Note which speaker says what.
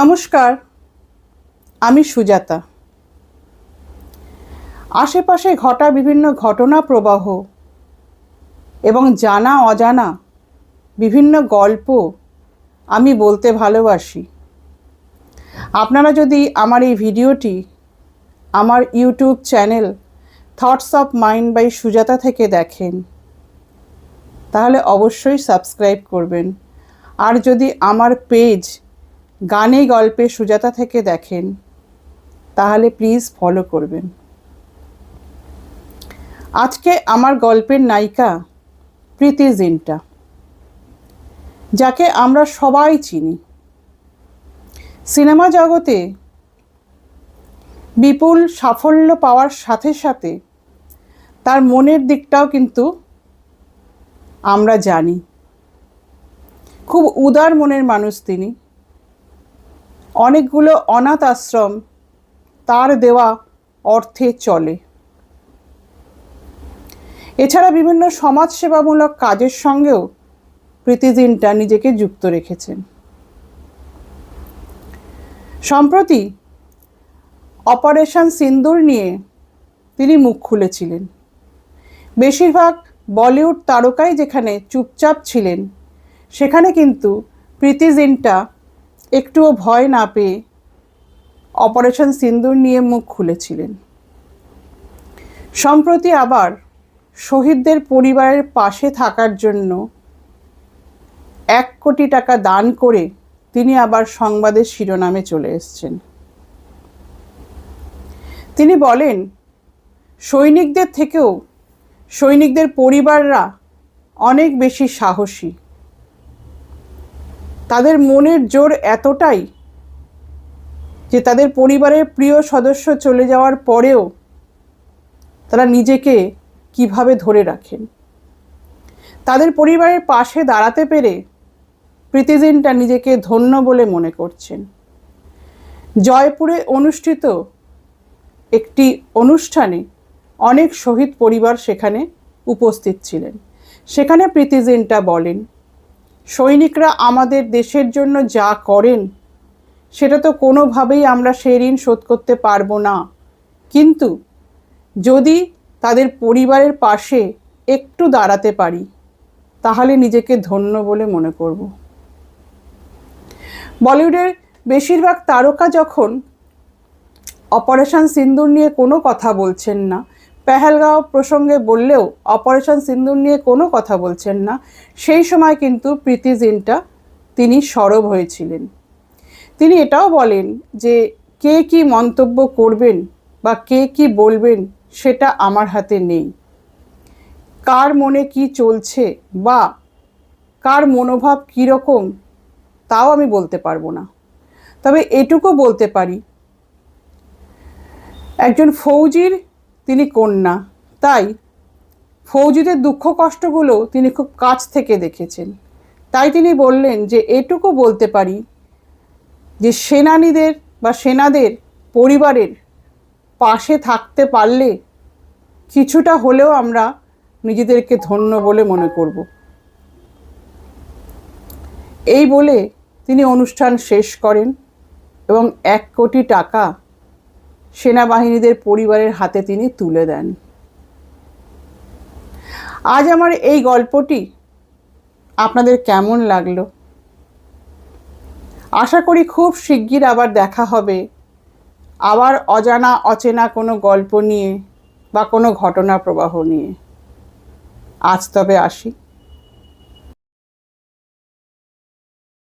Speaker 1: নমস্কার, আমি সুজাতা। আশেপাশে ঘটা বিভিন্ন ঘটনা প্রবাহ এবং জানা অজানা বিভিন্ন গল্প আমি বলতে ভালোবাসি। আপনারা যদি আমার এই ভিডিওটি আমার YouTube channel thoughts of mind by Sujata থেকে দেখেন, তাহলে অবশ্যই সাবস্ক্রাইব করবেন। আর যদি আমার পেজ গানে গল্পে সুজাতা থেকে দেখেন, তাহলে প্লিজ ফলো করবেন। আজকে আমার গল্পের নায়িকা প্রীতি জিন্টা, যাকে আমরা সবাই চিনি। সিনেমা জগতে বিপুল সাফল্য পাওয়ার সাথে সাথে তার মনের দিকটাও কিন্তু আমরা জানি। খুব উদার মনের মানুষ তিনি। অনেকগুলো অনাথ আশ্রম, তার দেওয়া অর্থে চলে। এছাড়া বিভিন্ন সমাজসেবামূলক কাজের সঙ্গেও প্রীতিজিনটা নিজেকে যুক্ত রেখেছেন। সম্প্রতি অপারেশন সিন্দুর নিয়ে তিনি মুখ খুলেছিলেন। বেশিরভাগ বলিউড তারকাই যেখানে চুপচাপ ছিলেন, সেখানে কিন্তু প্রীতি জিন্টা একটুও ভয় না পেয়ে অপারেশন সিন্দুর নিয়ে মুখ খুলেছিলেন। সম্প্রতি আবার শহীদদের পরিবারের পাশে থাকার জন্য এক কোটি টাকা দান করে তিনি আবার সংবাদের শিরোনামে চলে এসছেন। তিনি বলেন, সৈনিকদের থেকেও সৈনিকদের পরিবাররা অনেক বেশি সাহসী। তাদের মনের জোর এতটাই যে তাদের পরিবারের প্রিয় সদস্য চলে যাওয়ার পরেও তারা নিজেকে কীভাবে ধরে রাখেন? তাদের পরিবারের পাশে দাঁড়াতে পেরে প্রীতিজিনটা নিজেকে ধন্য বলে মনে করছেন। জয়পুরে অনুষ্ঠিত একটি অনুষ্ঠানে অনেক শহীদ পরিবার সেখানে উপস্থিত ছিলেন। সেখানে প্রীতিজিনটা বলেন সৈনিকরা আমাদের দেশের জন্য যা করেন, সেটা তো কোনোভাবেই আমরা সেই ঋণ শোধ করতে পারব না। কিন্তু যদি তাদের পরিবারের পাশে একটু দাঁড়াতে পারি, তাহলে নিজেকে ধন্য বলে মনে করব। বলিউডের বেশিরভাগ তারকা যখন অপারেশন সিন্দুর নিয়ে কোনো কথা বলছেন না পেহেলগাঁও প্রসঙ্গে বললেও অপারেশন সিন্দুর নিয়ে কোনো কথা বলছেন না। সেই সময় কিন্তু প্রীতি জিন্টা তিনি সরব হয়েছিলেন। তিনি এটাও বলেন যে, কে কি মন্তব্য করবেন বা কে কি বলবেন সেটা আমার হাতে নেই। কার মনে কি চলছে বা কার মনোভাব কীরকম তাও আমি বলতে পারব না। তবে এটুকু বলতে পারি, একজন ফৌজির তিনি কন্যা। তাই ফৌজিদের দুঃখ কষ্টগুলো তিনি খুব কাছ থেকে দেখেছেন। তাই তিনি বললেন যে, এটুকু বলতে পারি যে, সেনানীদের বা সেনাদের পরিবারের পাশে থাকতে পারলে কিছুটা হলেও আমরা নিজেদেরকে ধন্য বলে মনে করব। এই বলে তিনি অনুষ্ঠান শেষ করেন এবং এক কোটি টাকা সেনাবাহিনীদের পরিবারের হাতে তিনি তুলে দেন। আজ আমার এই গল্পটি আপনাদের কেমন লাগল? আশা করি খুব শিগগির আবার দেখা হবে। আবার অজানা, অচেনা কোনো গল্প নিয়ে বা কোনো ঘটনা প্রবাহ নিয়ে। আজ তবে আসি।